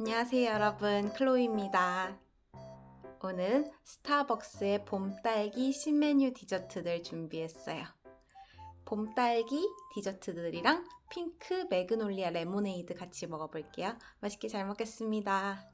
안녕하세요 여러분 클로이입니다. 오늘 스타벅스의 봄딸기 신메뉴 디저트들 준비했어요. 봄딸기 디저트들이랑 핑크 매그놀리아 레모네이드 같이 먹어볼게요. 맛있게 잘 먹겠습니다.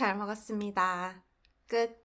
잘 먹었습니다. 끝.